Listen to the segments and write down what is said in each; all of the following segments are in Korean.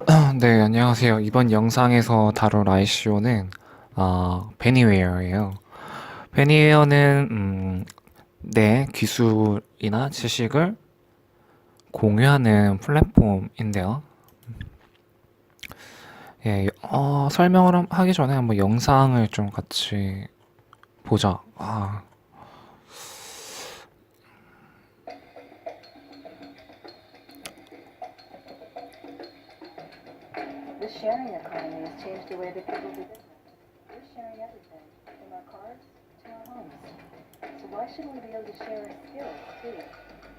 네, 안녕하세요. 이번 영상에서 다룰 어, 베니웨어예요. 베니웨어는 음, 내 기술이나 지식을 공유하는 플랫폼인데요. 예, 어, 설명을 함- 하기 전에 한번 영상을 좀 같이 보자. 아, sharing economy has changed the way that people do business. We're sharing everything, from our cars to our homes. So why shouldn't we be able to share our skills too?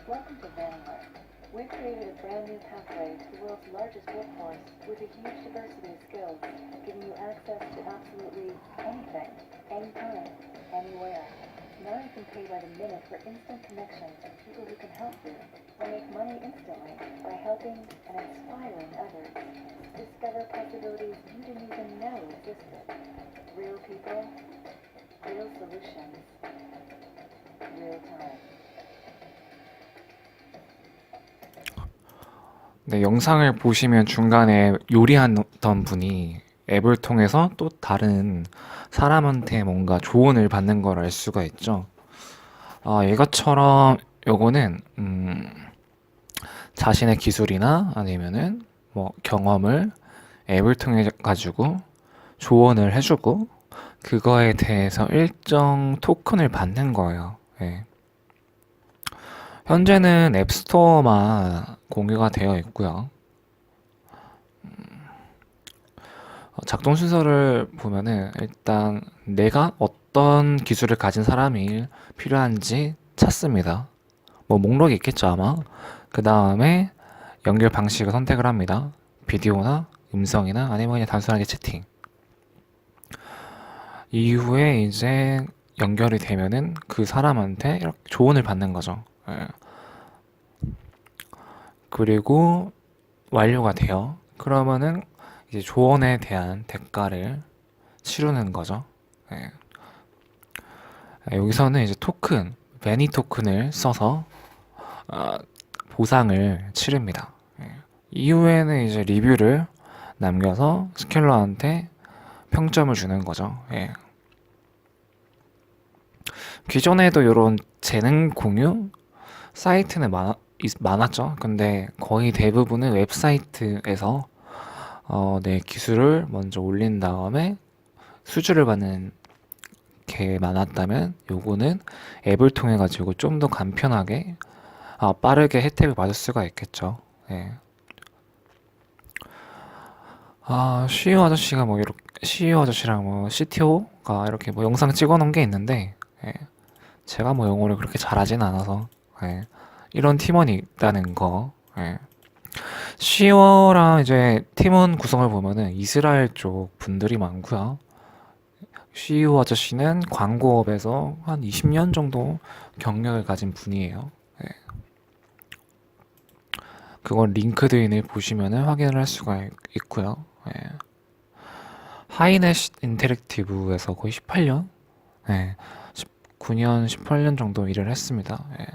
Welcome to Vanguard. We've created a brand new pathway to the world's largest workforce with a huge diversity of skills, giving you access to absolutely anything, anytime, anywhere. Now you can pay by the minute for instant connections with people who can help you, or make money instantly by helping and inspiring others. Discover possibilities you didn't even know existed. Real people, real solutions, real time. 네, 영상을 보시면 중간에 요리하던 분이 앱을 통해서 또 다른 사람한테 뭔가 조언을 받는 걸 알 수가 있죠. 아, 이것처럼 요거는 음, 자신의 기술이나 아니면은 뭐 경험을 앱을 통해 가지고 조언을 해주고 그거에 대해서 일정 토큰을 받는 거예요. 예. 현재는 앱스토어만 공유가 되어 있고요. 작동 순서를 보면은 일단 내가 어떤 기술을 가진 사람이 필요한지 찾습니다. 뭐 목록이 있겠죠, 아마. 그 다음에 연결 방식을 선택을 합니다. 비디오나 음성이나 아니면 그냥 단순하게 채팅. 이후에 이제 연결이 되면은 그 사람한테 이렇게 조언을 받는 거죠. 예. 그리고 완료가 돼요. 그러면은 이제 조언에 대한 대가를 치르는 거죠. 예. 여기서는 이제 토큰, 베니 토큰을 써서 아, 보상을 치릅니다. 예. 이후에는 이제 리뷰를 남겨서 스켈러한테 평점을 주는 거죠. 예. 기존에도 이런 재능 공유 사이트는 많, 있- 많았죠. 근데 거의 대부분은 웹사이트에서 어, 내 기술을 먼저 올린 다음에 수주를 받는 게 많았다면 요거는 앱을 통해 가지고 좀 더 간편하게 아, 빠르게 혜택을 받을 수가 있겠죠. 예. 아, CEO 아저씨가 뭐 이렇게 CEO 아저씨랑 뭐 CTO가 이렇게 뭐 영상 찍어 놓은 게 있는데 예. 제가 뭐 영어를 그렇게 잘하진 않아서 예. 이런 팀원이 있다는 거. 예. CEO랑 이제 팀원 구성을 보면은 이스라엘 쪽 분들이 많고요. CEO 아저씨는 광고업에서 한 20년 정도 경력을 가진 분이에요. 예. 그건 링크드인을 보시면은 확인을 할 수가 있- 있고요. 예. 하이넷 인터랙티브에서 거의 18년? 예. 19년, 18년 정도 일을 했습니다. 예.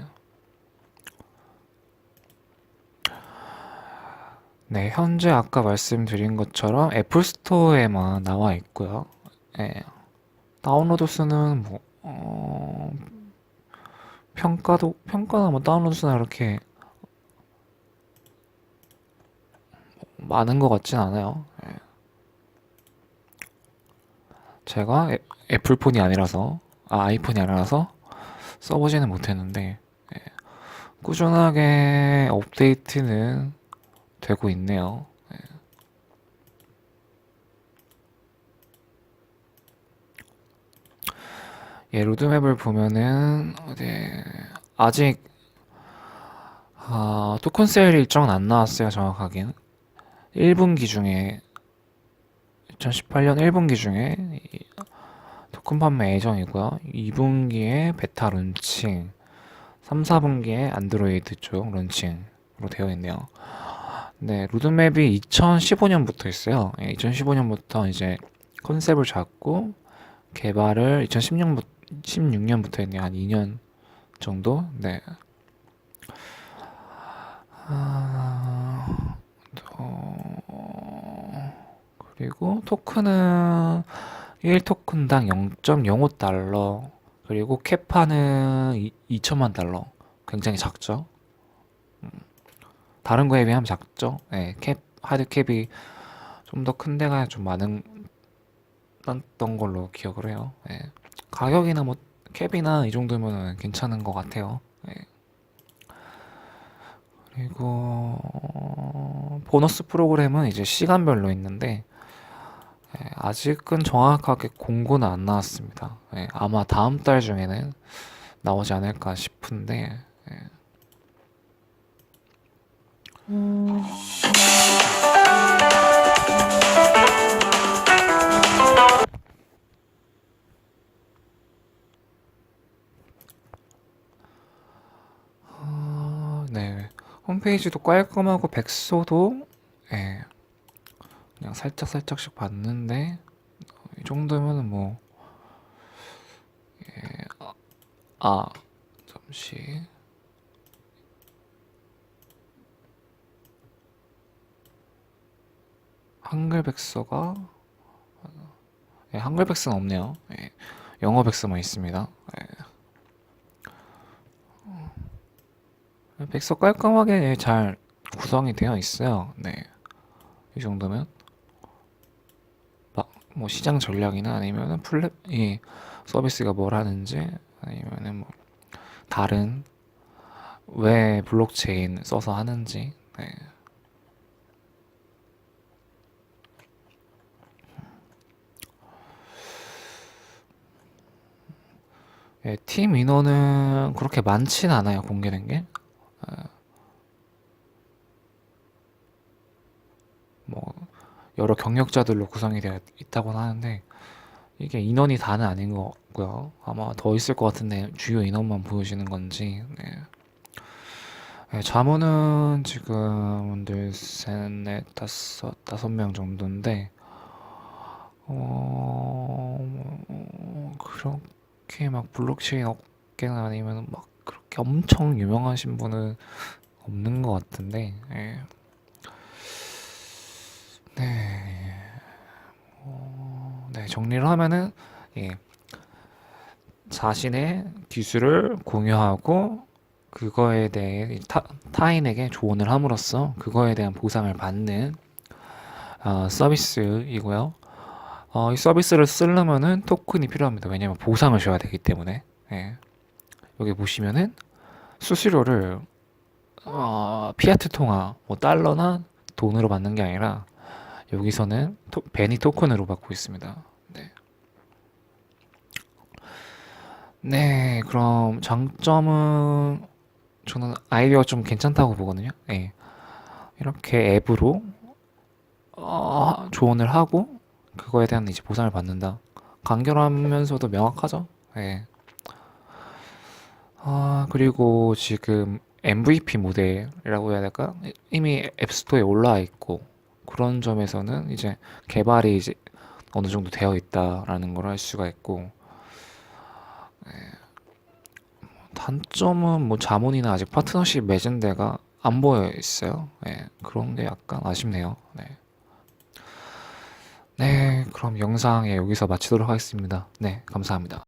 네, 현재 아까 말씀드린 것처럼 애플 스토어에만 나와 있고요. 예. 다운로드 수는 뭐, 어, 평가도, 평가나 뭐 다운로드 수나 이렇게 많은 것 같진 않아요. 예. 제가 애, 애플폰이 아니라서, 아, 아이폰이 아니라서 써보지는 못했는데, 예. 꾸준하게 업데이트는 되고 있네요. 예, 로드맵을 보면은 어디 아직 아, 토큰 세일 일정은 안 나왔어요, 정확하게는. 1분기 중에 2018년 1분기 중에 이 토큰 판매 예정이고요. 2분기에 베타 론칭, 3, 4분기에 안드로이드 쪽 론칭으로 되어 있네요. 네, 로드맵이 2015년부터 있어요. 2015년부터 이제 컨셉을 잡고 개발을 2016년부터 16년부터 했네요. 한 2년 정도? 네. 아, 어, 그리고 토큰은 1토큰당 0.05달러 그리고 캐파는 2천만 달러 굉장히 작죠. 음, 다른 거에 비하면 작죠. 네, 캡 하드 캡이 좀 더 큰 데가 좀 많은 던 걸로 기억을 해요. 예. 가격이나 뭐 캡이나 이 정도면 괜찮은 것 같아요. 예. 그리고 보너스 프로그램은 이제 시간별로 있는데 예, 아직은 정확하게 공고는 안 나왔습니다. 예, 아마 다음 달 중에는 나오지 않을까 싶은데 예. 어, 네. 홈페이지도 깔끔하고 백소도 예. 그냥 살짝 살짝씩 봤는데 어, 이 정도면은 뭐 예. 아, 아 잠시 한글 백서가 예, 한글 백서는 없네요. 예. 영어 백서만 있습니다. 예. 백서 깔끔하게 잘 구성이 되어 있어요. 네. 이 정도면 막뭐 시장 전략이나 아니면은 플랫 이 서비스가 뭘 하는지 아니면은 뭐 다른 왜 블록체인 써서 하는지 네. 예, 팀 인원은 그렇게 많진 않아요, 공개된 게. 뭐 여러 경력자들로 구성이 되어 있다고 하는데 이게 인원이 다는 아닌 것 같고요. 아마 더 있을 것 같은데 주요 인원만 보여지는 건지. 네. 네, 자문은 지금 둘, 셋, 넷, 다섯, 다섯 명 정도인데 어, 그렇게 막 블록체인 업계는 아니면 막 그렇게 엄청 유명하신 분은 없는 것 같은데. 예. 네. 어, 네, 정리를 하면은, 예. 자신의 기술을 공유하고, 그거에 대해 타, 타인에게 조언을 함으로써 그거에 대한 보상을 받는 어, 서비스이고요. 어, 이 서비스를 쓰려면은 토큰이 필요합니다. 왜냐면 보상을 줘야 되기 때문에. 예. 여기 보시면은 수수료를 어, 피아트 통화, 뭐 달러나 돈으로 받는 게 아니라 여기서는 토, 베니 토큰으로 받고 있습니다. 네. 네, 그럼 장점은 저는 아이디어가 좀 괜찮다고 보거든요. 네. 이렇게 앱으로 어, 조언을 하고 그거에 대한 이제 보상을 받는다. 간결하면서도 명확하죠. 네. 아, 그리고 지금 MVP 모델이라고 해야 될까? 이미 앱스토어에 올라와 있고 그런 점에서는 이제 개발이 이제 어느 정도 되어 있다라는 걸할 수가 있고 예. 단점은 뭐 자문이나 아직 파트너십 맺은 데가 안 보여 있어요. 예, 그런 게 약간 아쉽네요. 네. 네, 그럼 영상 예, 여기서 마치도록 하겠습니다. 네, 감사합니다.